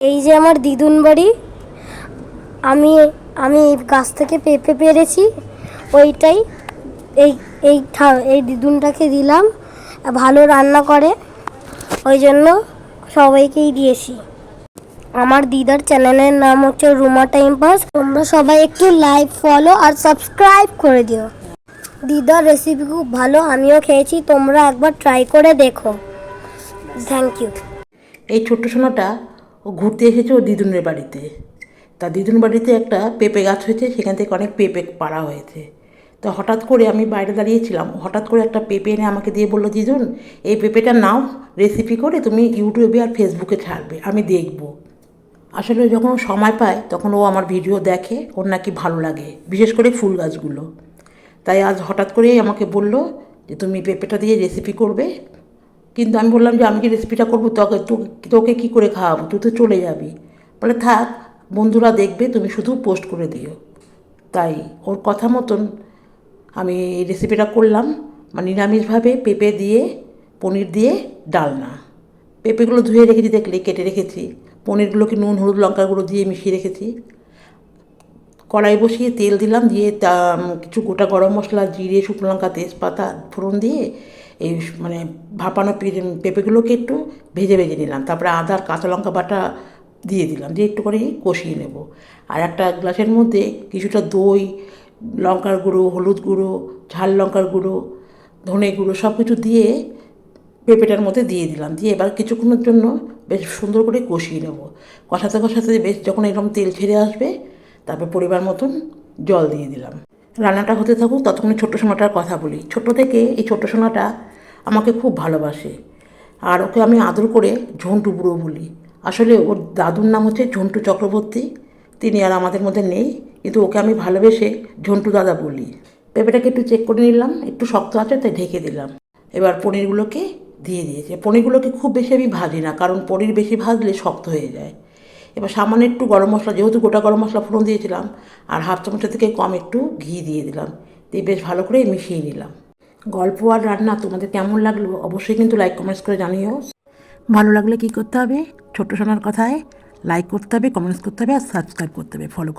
এই যে আমার দিদুন বাড়ি, আমি আমি এই গাছ থেকে পেঁপে পেরেছি, ওইটাই, এই এই এই দিদুনটাকে দিলাম, ভালো রান্না করে, ওই জন্য সবাইকেই দিয়েছি। আমার দিদার চ্যানেলের নাম হচ্ছে রুমা টাইম পাস। তোমরা সবাই একটু লাইক, ফলো আর সাবস্ক্রাইব করে দিও। দিদার রেসিপি খুব ভালো, আমিও খেয়েছি, তোমরা একবার ট্রাই করে দেখো। থ্যাংক ইউ এই ছোট্ট সোনাটা ও ঘুরতে এসেছে ওর দিদুনের বাড়িতে। তা দিদুন বাড়িতে একটা পেঁপে গাছ হয়েছে, সেখান থেকে অনেক পেঁপে পাড়া হয়েছে। তো হঠাৎ করে আমি বাইরে দাঁড়িয়েছিলাম, হঠাৎ করে একটা পেঁপে এনে আমাকে দিয়ে বলল, দিদুন, এই পেঁপেটা নাও রেসিপি করে তুমি ইউটিউবে আর ফেসবুকে ছাড়বে, আমি দেখব। আসলে যখন সময় পায়, তখন ও আমার ভিডিও দেখে, ওর নাকি ভালো লাগে, বিশেষ করে ফুল গাছগুলো। তাই আজ হঠাৎ করেই আমাকে বলল যে, তুমি পেঁপেটা দিয়ে রেসিপি করবে? কিন্তু আমি বললাম যে আমি কি রেসিপিটা করব, তোকে তোকে কী করে খাওয়াবো? তুই তো চলে যাবি। বলে, থাক, বন্ধুরা দেখবে, তুমি শুধু পোস্ট করে দিও। তাই ওর কথা মতন আমি এই রেসিপিটা করলাম। মানে নিরামিষভাবে পেঁপে দিয়ে, পনির দিয়ে ডালনা। পেঁপেগুলো ধুয়ে রেখেছি, দেখলে, কেটে রেখেছি। পনিরগুলোকে নুন, হলুদ, লঙ্কা গুঁড়ো দিয়ে মিশিয়ে রেখেছি। কড়াই বসিয়ে তেল দিলাম, দিয়ে তা কিছু গোটা গরম মশলা, জিরে, শুকনো লঙ্কা, তেজপাতা, ফোড়ন দিয়ে এই মানে ভাপানো পেঁপেগুলোকে একটু ভেজে ভেজে নিলাম। তারপরে আদা, কাঁচা লঙ্কা বাটা দিয়ে দিলাম। দিয়ে একটু করে কষিয়ে নেব। আর একটা গ্লাসের মধ্যে কিছুটা দই, লঙ্কার গুঁড়ো, হলুদ গুঁড়ো, ঝাল লঙ্কার গুঁড়ো, ধনে গুঁড়ো সব কিছু দিয়ে পেঁপেটার মধ্যে দিয়ে দিলাম। দিয়ে এবার কিছুক্ষণের জন্য বেশ সুন্দর করে কষিয়ে নেব। কষাতে কষাতে বেশ যখন এরকম তেল ছেড়ে আসবে, তারপর পরিবার মতন জল দিয়ে দিলাম। রান্নাটা হতে থাকুক, ততক্ষণে ছোট্ট সোনাটার কথা বলি। ছোট থেকে এই ছোট্ট সোনাটা আমাকে খুব ভালোবাসে। আর ওকে আমি আদর করে ঝন্টু বুড়ো বলি। আসলে ওর দাদুর নাম হচ্ছে ঝন্টু চক্রবর্তী। তিনি আর আমাদের মধ্যে নেই। কিন্তু ওকে আমি ভালোবেসে ঝন্টু দাদা বলি। পেঁপেটাকে একটু চেক করে নিলাম। একটু শক্ত আছে, তাই ঢেকে দিলাম। এবার পনিরগুলোকে দিয়ে দিয়েছে। পনিরগুলোকে খুব বেশি আমি ভাজি না, কারণ পনির বেশি ভাজলে শক্ত হয়ে যায়। এবার সামান্য একটু গরম মশলা, যেহেতু গোটা গরম মশলা ফোড়ন দিয়েছিলাম, আর হাফ চামচের থেকে কম একটু ঘি দিয়ে দিলাম। দিয়ে বেশ ভালো করে মিশিয়ে নিলাম। গল্প আর রান্না তোমাদের কেমন লাগল অবশ্যই কিন্তু লাইক কমেন্টস করে জানিও। ভালো লাগলে কি করতে হবে? ছোট সোনার কথায় লাইক করতে হবে কমেন্টস করতে হবে আর সাবস্ক্রাইব করতে হবে ফলো করতে